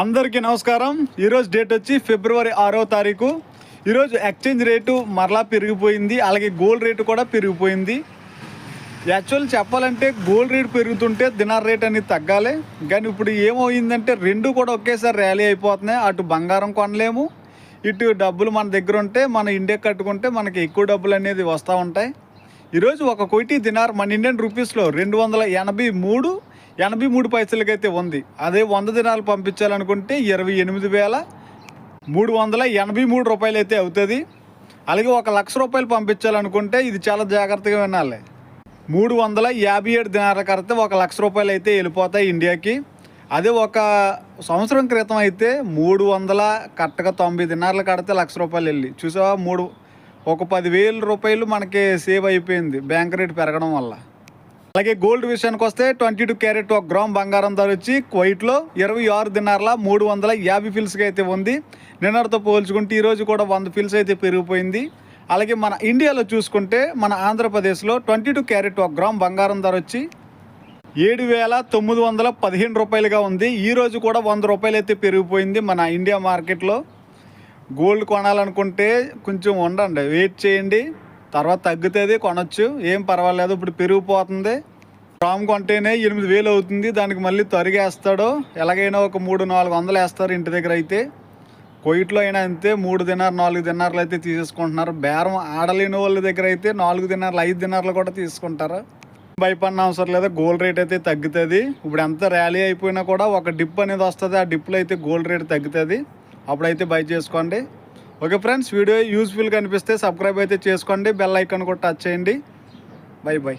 అందరికీ నమస్కారం. ఈరోజు డేట్ వచ్చి ఫిబ్రవరి ఆరో తారీఖు. ఈరోజు ఎక్స్చేంజ్ రేటు మరలా పెరిగిపోయింది. అలాగే గోల్డ్ రేటు కూడా పెరిగిపోయింది. యాక్చువల్ చెప్పాలంటే గోల్డ్ రేట్ పెరుగుతుంటే దినార్ రేట్ అనేది తగ్గాలి. కానీ ఇప్పుడు ఏమైందంటే రెండు కూడా ఒకేసారి ర్యాలీ అయిపోతున్నాయి. అటు బంగారం కొనలేము. ఇటు డబ్బులు మన దగ్గర ఉంటే మన ఇండియా కట్టుకుంటే మనకి ఎక్కువ డబ్బులు అనేది వస్తూ ఉంటాయి. ఈరోజు ఒక కోటి దినార్ మన ఇండియన్ రూపీస్లో రెండు వందల ఎనభై మూడు ఎనభై మూడు పైసలకైతే ఉంది. అదే వంద దినాలు పంపించాలనుకుంటే ఇరవై ఎనిమిది వేల మూడు వందల ఎనభై మూడు రూపాయలు అయితే అవుతుంది. అలాగే ఒక లక్ష రూపాయలు పంపించాలనుకుంటే ఇది చాలా జాగ్రత్తగా వినాలి. మూడు వందల యాభై ఏడు దినాల కడితే ఒక లక్ష రూపాయలు అయితే వెళ్ళిపోతాయి ఇండియాకి. అదే ఒక సంవత్సరం క్రితం అయితే మూడు వందల కరెక్ట్గా తొంభై దినార్లు కడితే లక్ష రూపాయలు వెళ్ళి. చూసావా? మూడు ఒక పదివేల రూపాయలు మనకి సేవ్ అయిపోయింది. బ్యాంక్ రేట్ పెరగడం వల్ల. అలాగే గోల్డ్ విషయానికి వస్తే ట్వంటీ టూ క్యారెట్ ఒక గ్రామ్ బంగారం ధర వచ్చి క్వైట్లో ఇరవై ఆరు దినార్ల మూడు వందల యాభై ఫిల్స్కి అయితే ఉంది. నిన్నటితో పోల్చుకుంటే ఈరోజు కూడా వంద ఫిల్స్ అయితే పెరిగిపోయింది. అలాగే మన ఇండియాలో చూసుకుంటే మన ఆంధ్రప్రదేశ్లో ట్వంటీ టూ క్యారెట్ ఒక గ్రామ్ బంగారం ధర వచ్చి ఏడు వేల తొమ్మిది వందల పదిహేను రూపాయలుగా ఉంది. ఈరోజు కూడా వంద రూపాయలు అయితే పెరిగిపోయింది మన ఇండియా మార్కెట్లో. గోల్డ్ కొనాలనుకుంటే కొంచెం ఉండండి వెయిట్ చేయండి. తర్వాత తగ్గుతుంది కొనొచ్చు ఏం పర్వాలేదు ఇప్పుడు పెరిగిపోతుంది గ్రామ్ కొంటేనే ఎనిమిది వేలు అవుతుంది దానికి మళ్ళీ తరిగేస్తాడు ఎలాగైనా ఒక మూడు నాలుగు వందలు వేస్తారు ఇంటి దగ్గర అయితే. కొయిట్లో అయినా అంతే మూడు దినారు నాలుగు దినార్లు అయితే తీసేసుకుంటున్నారు. బేరం ఆడలేని వాళ్ళ దగ్గర అయితే నాలుగు దినార్లు ఐదు దినార్లు కూడా తీసుకుంటారు. భయపడిన అవసరం లేదు గోల్డ్ రేట్ అయితే తగ్గుతుంది. ఇప్పుడు ఎంత ర్యాలీ అయిపోయినా కూడా ఒక డిప్ అనేది వస్తుంది ఆ డిప్లో అయితే గోల్డ్ రేట్ తగ్గుతుంది. అప్పుడైతే బై చేసుకోండి. ఓకే ఫ్రెండ్స్ వీడియో యూస్ఫుల్గా అనిపిస్తే సబ్స్క్రైబ్ అయితే చేసుకోండి బెల్ ఐకాన్ కూడా టచ్ చేయండి. Bye bye